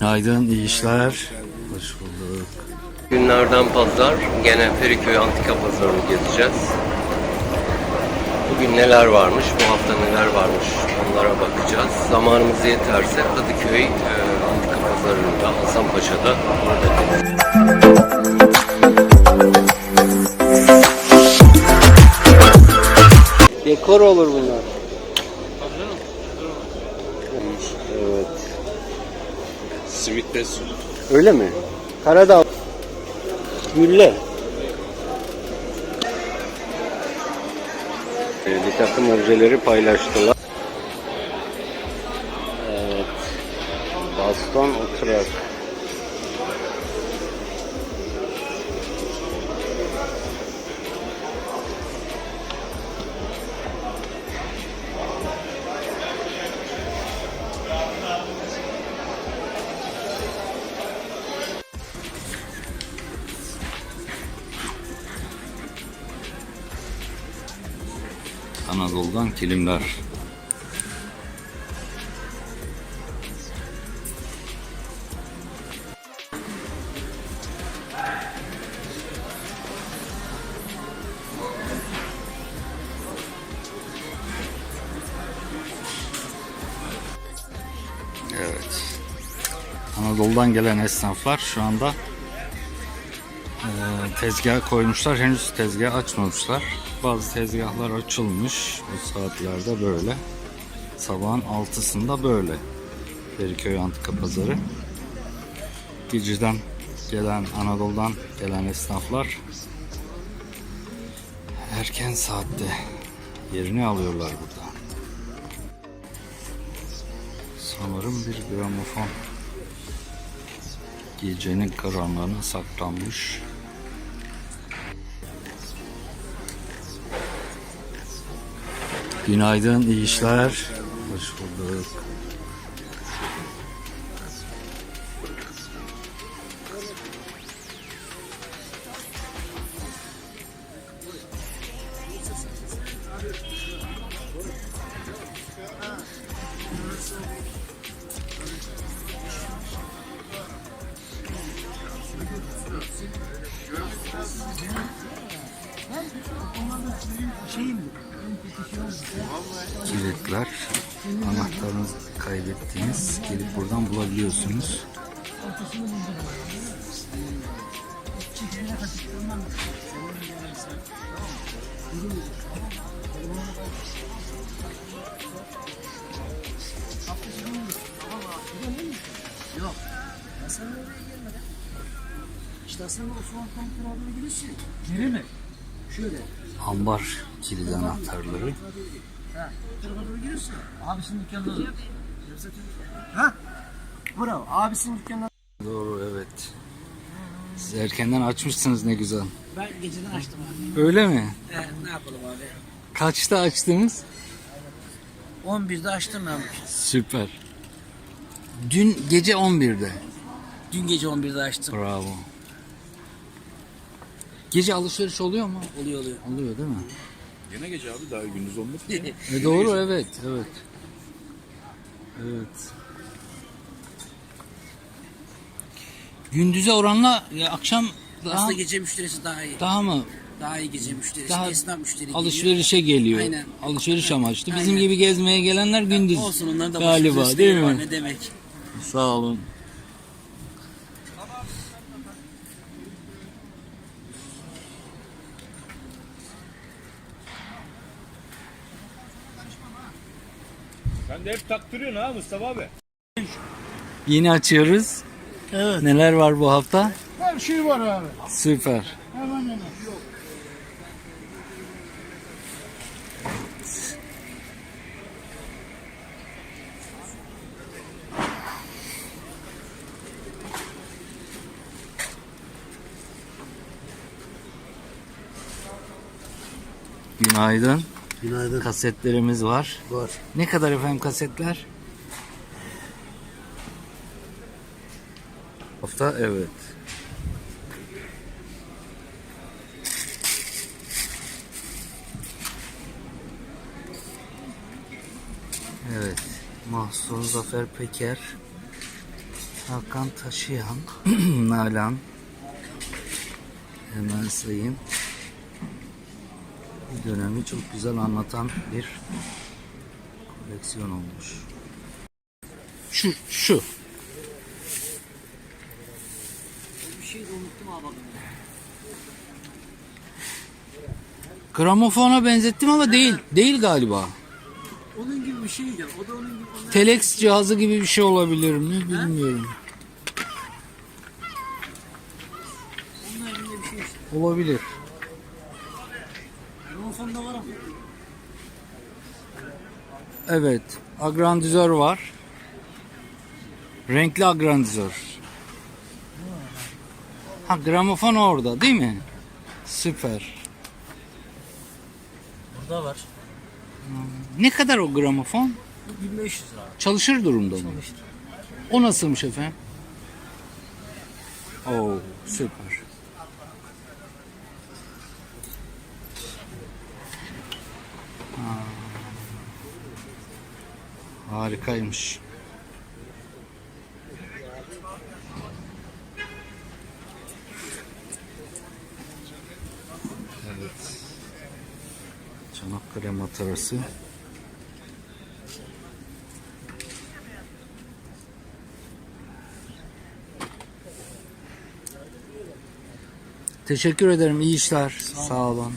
Günaydın, iyi işler. Hoş bulduk. Günlerden pazar gene Feriköy Antika Pazarı'nı gezeceğiz. Bugün neler varmış, bu hafta neler varmış onlara bakacağız. Zamanımız yeterse Kadıköy e, Antika Pazarı'nda, Hasanpaşa'da orada Dekor olur bunlar. Evet. Pes. Öyle mi? Karadağ. Gülle. Ee, Bir takım objeleri paylaştılar. Evet. Baston oturak. Kilimler. Evet. Anadolu'dan gelen esnaflar şu anda tezgah koymuşlar. Henüz tezgah açmamışlar. Bazı tezgahlar açılmış. Bu saatlerde böyle. Sabahın altısında böyle. Feriköy Antika Pazarı. Geceden gelen, Anadolu'dan gelen esnaflar erken saatte yerini alıyorlar burada. Sanırım bir gramofon gecenin karanlığına saklanmış. Günaydın, iyi işler. Hoş bulduk. Buradan bulabiliyorsunuz. İşte aslında o soğuktan. Geri mi? Şöyle. Ambar kilit anahtarları. Ha. Tarafa doğru giriyorsun. Abisinin dükkanına. Ha? Bravo. Abisinin dükkanına. Doğru evet. Siz erkenden açmışsınız ne güzel. Ben geceden açtım abi. Öyle mi? He, ne yapalım abi? Kaçta açtınız? 11'de açtım ben. Süper. Dün gece 11'de. Dün gece 11'de açtım. Bravo. Gece alışveriş oluyor mu? Oluyor oluyor. Oluyor değil mi? Gene gece abi daha gündüz olmadı. E doğru evet, evet. Evet. Gündüze oranla ya akşam daha Aslında gece müşterisi daha iyi. daha mı Daha iyi gece müşterisi. Daha Esnaf müşteri geliyor. alışverişe geliyor? Aynen. Alışveriş amaçlı. Bizim Aynen. gibi gezmeye gelenler gündüz. Olsun onların da Galiba başka değil var, mi? Ne demek? Sağ olun. Sen de hep taktırıyorsun ha Mustafa abi. Yeni açıyoruz. Evet. Neler var bu hafta? Her şey var abi. Süper. Hemen hemen. Günaydın. Günaydın. Kasetlerimiz var. Var. Ne kadar efendim kasetler? Hafta evet. Evet. Mahsun Zafer Peker Hakan Taşıyan, Nalan. Hemen sayayım. Bu dönemi çok güzel anlatan bir koleksiyon olmuş. Şu, şu. Bir şey de unuttum abi adını. Gramofona benzettim ama değil. Değil galiba. Onun gibi bir şeydi. O da onun gibi. Onun... Telex cihazı gibi bir şey olabilir mi bilmiyorum. Bir şey işte. Olabilir. Telefonda var ama. Evet. Agrandizör var. Renkli agrandizör. Ha gramofon orada değil mi? Süper. Burada var. Ne kadar o gramofon? 1500 lira. Çalışır durumda mı? İşte. O nasılmış efendim? Oo süper. Ha. Harikaymış. Evet. Çanakkale matarası. Teşekkür ederim. İyi işler. Sağ olun.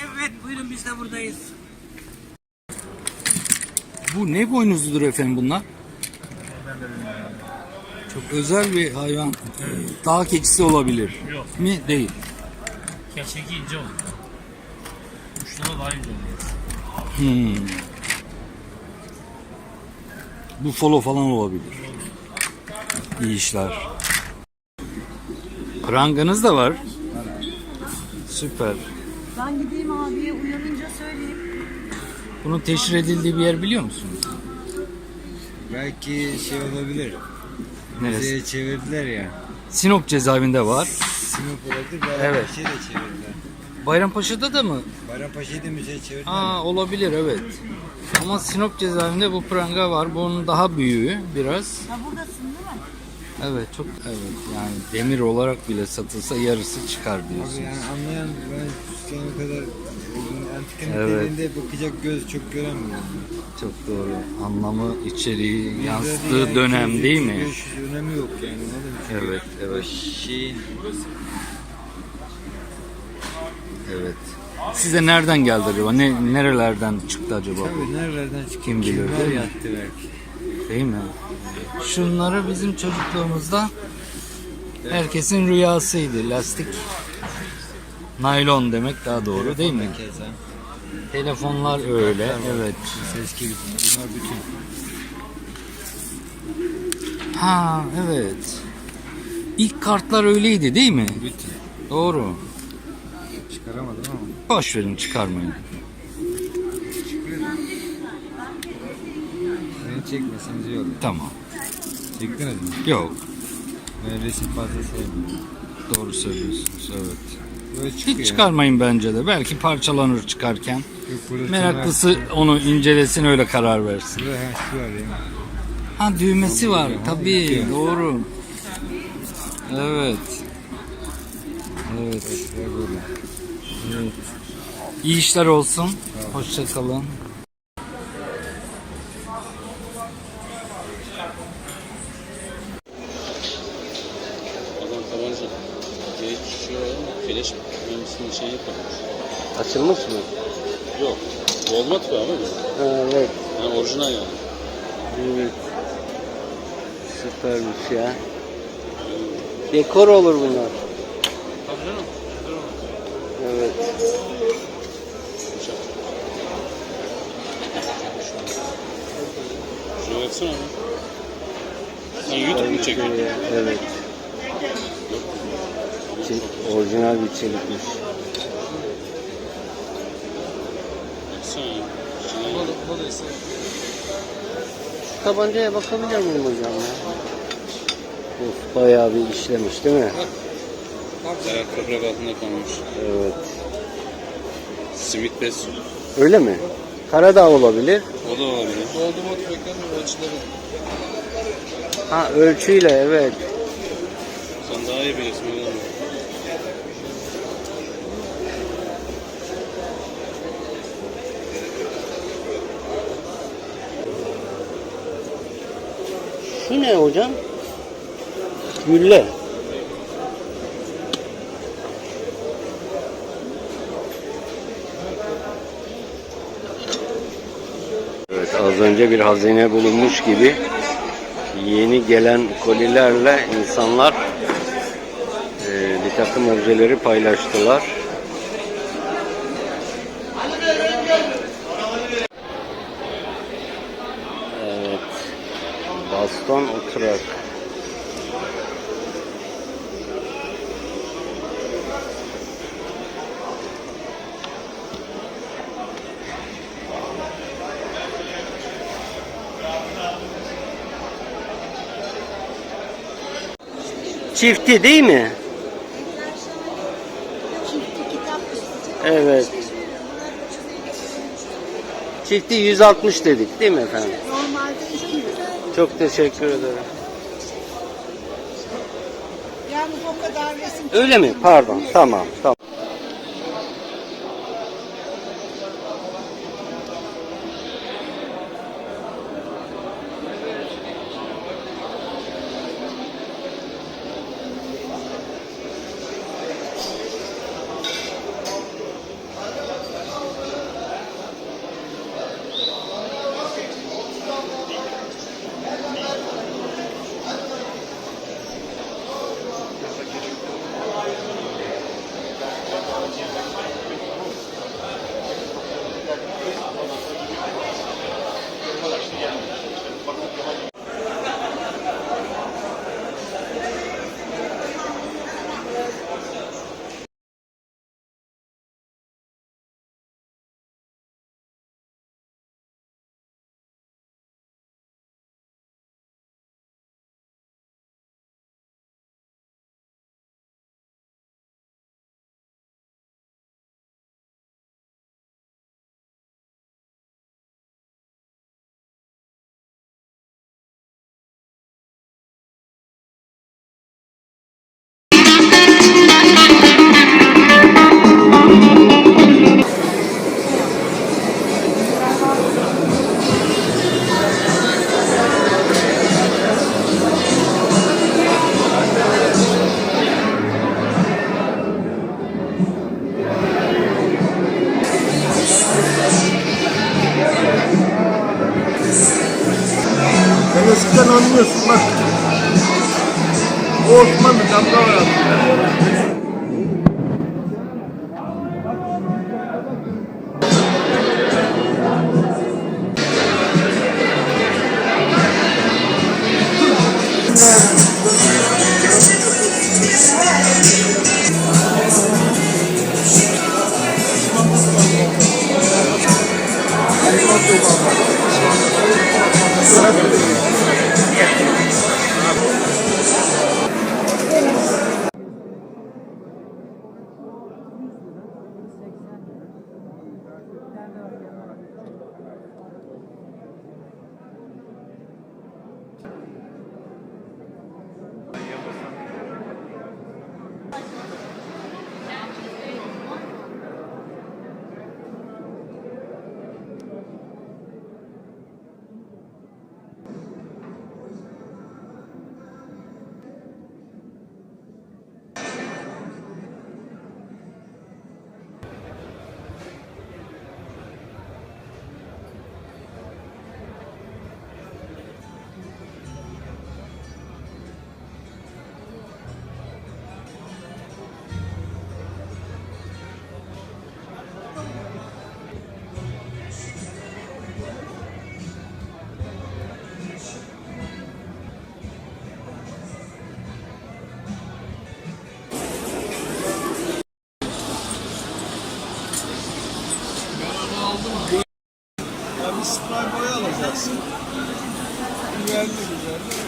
Evet buyurun biz de buradayız. Bu ne boynuzludur efendim bunlar? Özel bir hayvan. Dağ keçisi olabilir. Yok. Mi? Değil. Gerçeki ince olur. Uçları daha ince oluyor. Hmm. Buffalo falan olabilir. İyi işler. Pranganız da var. Süper. Ben gideyim abiye uyanınca söyleyeyim. Bunun teşhir edildiği bir yer biliyor musunuz? Belki şey olabilir. Neresi? Müzeye çevirdiler ya. Sinop cezaevinde var. Sinop olabilir. Evet. Bayrampaşa'yı da çevirdiler. Bayrampaşa'da da mı? Bayrampaşa'yı da müzeye çevirdiler. Aa olabilir evet. Ama Sinop cezaevinde bu pranga var. Bunun daha büyüğü biraz. Ha buradasın değil mi? Evet çok evet yani demir olarak bile satılsa yarısı çıkar Abi diyorsunuz. yani anlayan ben şu kadar antika Evet. niteliğinde bakacak göz çok göremiyor. Çok doğru. Anlamı, içeriği, Bizde yansıttığı yani dönem 200, değil mi? 500 önemi yok yani. anladın? Evet, evet, Şeyin evet. Size nereden geldi acaba? Ne nerelerden çıktı acaba tabii nerelerden çıkıyor? Kim bilir, Kimler değil yattı belki. Değil mi? Şunları bizim çocukluğumuzda herkesin rüyasıydı. Lastik. Naylon demek daha doğru değil mi? Keza. Telefonlar öyle. Evet. Ses gibi. Bunlar bütün. Ha evet. İlk kartlar öyleydi değil mi? Bütün. Doğru. Çıkaramadım ama. Boş verin çıkarmayın. Beni çekmeseniz iyi olur. Tamam. Çektiniz mi? Yok. Ben resim fazla sevmiyorum. Doğru söylüyorsunuz. Evet. Hiç çıkarmayın bence de. Belki parçalanır çıkarken. Yok, Meraklısı onu incelesin öyle karar versin. Şey var ya. Ha düğmesi var. Tabii doğru. Evet. Evet. Evet. İyi işler olsun. Hoşça Açılmış mı? Yok. Walmart var ama bu. Ha, evet. Yani orijinal yani. Evet. Süpermiş ya. Dekor olur bunlar. Tabii canım. Evet. Şuna baksana abi. Sen YouTube mu çekiyorsun? Evet. Çe- orijinal bir çelikmiş. Baksana ya. İçine- Şu tabancaya bakabilir miyim hocam ya? Of bayağı bir işlemiş değil mi? Bayağı toprak altında kalmış. Evet. Simit bez. Öyle mi? Karadağ olabilir. O da olabilir. Doldu mu tüfeklerin ölçüleri. Ha ölçüyle evet. Sen daha iyi bilirsin. öyle mi? Şu ne hocam? Gülle. Evet az önce bir hazine bulunmuş gibi yeni gelen kolilerle insanlar e, bir takım objeleri paylaştılar. Evet. Baston oturak. Çifti değil mi? Evet. Çifti 160 dedik değil mi efendim? normalde 200. Çok teşekkür ederim. Yalnız o kadar resim Öyle mi? Pardon. Tamam. Tamam. Boya alacaksın.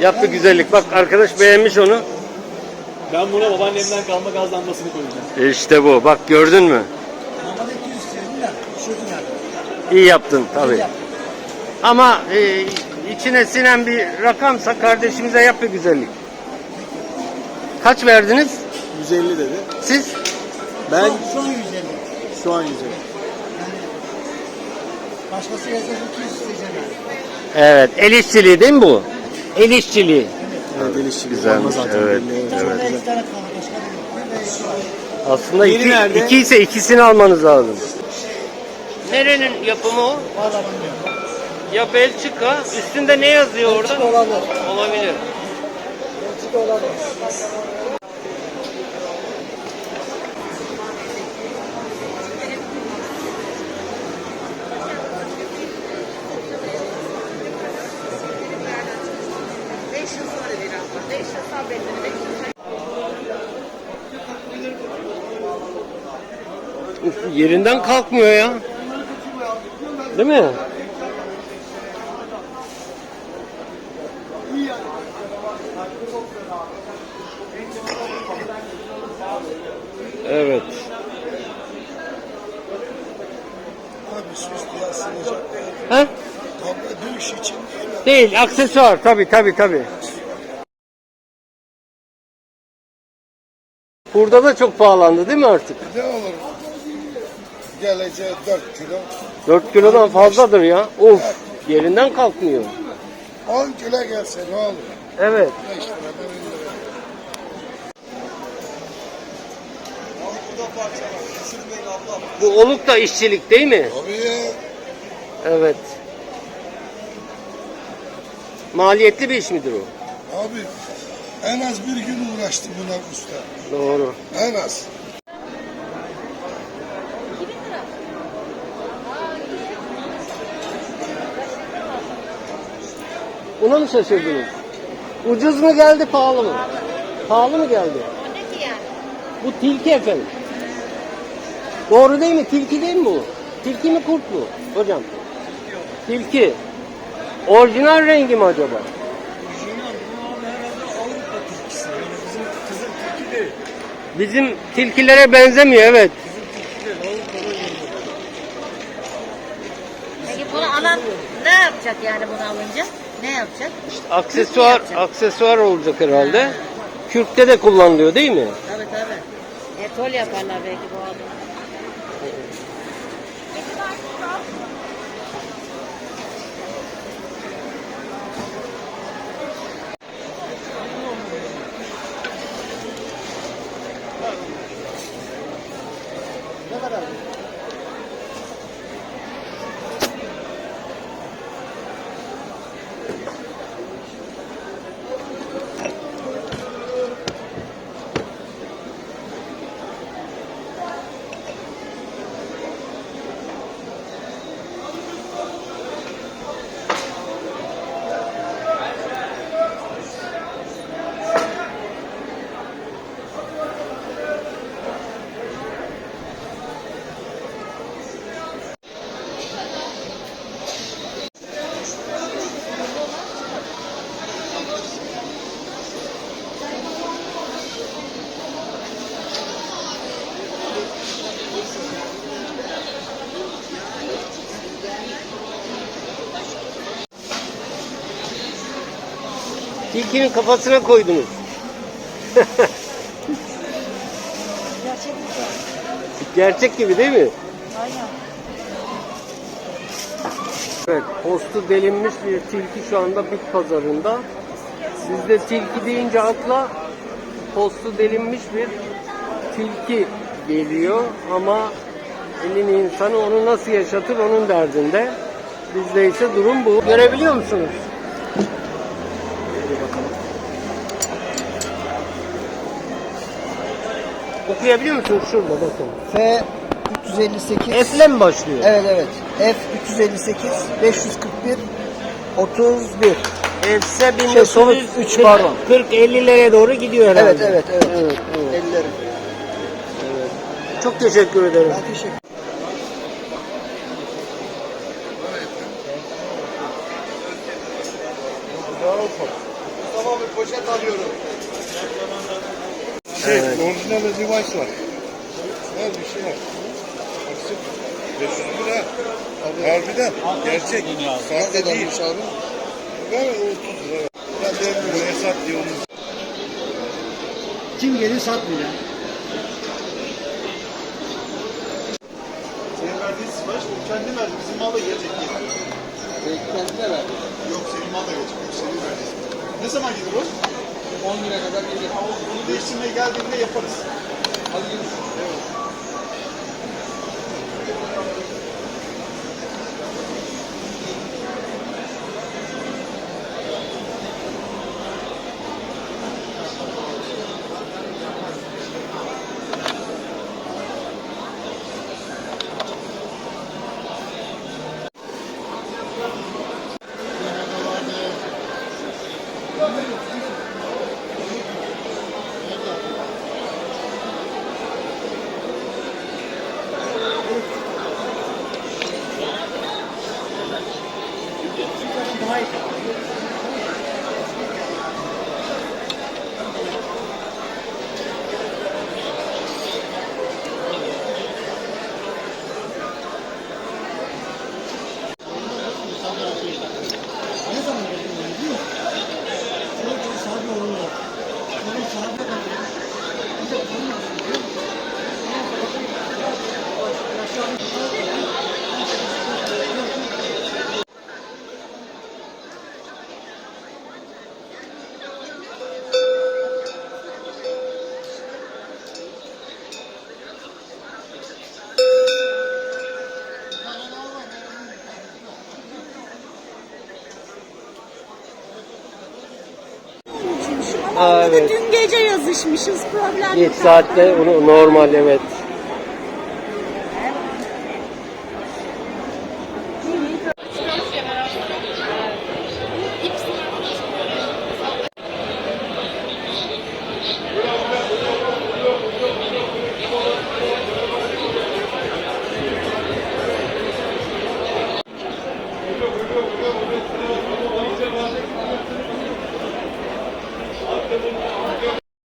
Yap bir güzellik. Bak arkadaş beğenmiş onu. Ben buna babaannemden kalma gaz lambasını koyacağım. İşte bu. Bak gördün mü? Normalde 200 istedim de düşürdüm yani. İyi yaptın tabii. Ama e, içine sinen bir rakamsa kardeşimize yap bir güzellik. Kaç verdiniz? 150 dedi. Siz? Ben Şu an 150. şu an 150. Başkası yazsa 200 isteyeceğim yani. Evet. El işçiliği değil mi bu? El işçiliği. Evet, el işçiliği. Güzelmiş, evet, evet. Aslında iki, nerede? iki ise ikisini almanız lazım. Nerenin yapımı o? Ya Belçika. Üstünde ne yazıyor orada? Olabilir. Olabilir. Belçika olabilir. Yerinden kalkmıyor ya. Değil mi? Evet. Ha? Değil, aksesuar. Tabi tabi tabi. Burada da çok pahalandı değil mi artık? Ne olur? Geleceğe 4 kilo. 4 kilodan fazladır ya. Of, yerinden kalkmıyor. 10 kilo gelse ne olur? Evet. 5 liradan 10 lira. Bu oluk da işçilik değil mi? Abi Evet. Maliyetli bir iş midir o? Abi en az bir gün uğraştı buna usta. Doğru. En az. Buna mı şaşırdınız? Ucuz mu geldi, pahalı mı? Pahalı mı geldi? Ne ki yani? Bu tilki efendim. Doğru değil mi? Tilki değil mi bu? Tilki mi kurt mu? Hocam. Tilki. Orijinal rengi mi acaba? Bizim tilkilere benzemiyor evet. Peki bunu alan ne yapacak yani bunu alınca? Ne yapacak? Aksesuar, yapacak? aksesuar olacak herhalde. Kürkte de kullanılıyor değil mi? Tabii tabii. Etol yaparlar belki bu arada. Tilkinin kafasına koydunuz. Gerçek gibi değil mi? Aynen. Evet, postu delinmiş bir tilki şu anda bit pazarında. Sizde tilki deyince akla postu delinmiş bir tilki geliyor ama elin insanı onu nasıl yaşatır onun derdinde. Bizde ise durum bu. Görebiliyor musunuz? Okuyabiliyor musunuz? Şurada bakın. F 358. F'le mi başlıyor? Evet evet. F 358 541 31. Efse Şey, sonu üç, pardon. 40-50'lere doğru gidiyor herhalde. Evet evet evet. Evet, evet. Ellerim. Çok teşekkür ederim. Ben teşekkür Tamam bir poşet alıyorum. Şey, orijinal device var. Var bir şey var. Baksın. 500 lira. Harbiden. Gerçek. Sahte değil. abi? Ver 30 lira. Ben de buraya sat diye onu. Kim gelir satmıyor. Senin verdiğin sipariş o kendi verdi. Bizim mal da gelecek diye. Kendine ver. Yok senin mal da gelecek. Yok senin verdiğin. Ne zaman gelir o? 10 güne kadar gelir. Bunu değiştirmeye geldiğinde yaparız. Hadi görüşürüz. Evet. Ama Evet. dün gece yazışmışız problem Geç yok. saatte onu normal evet.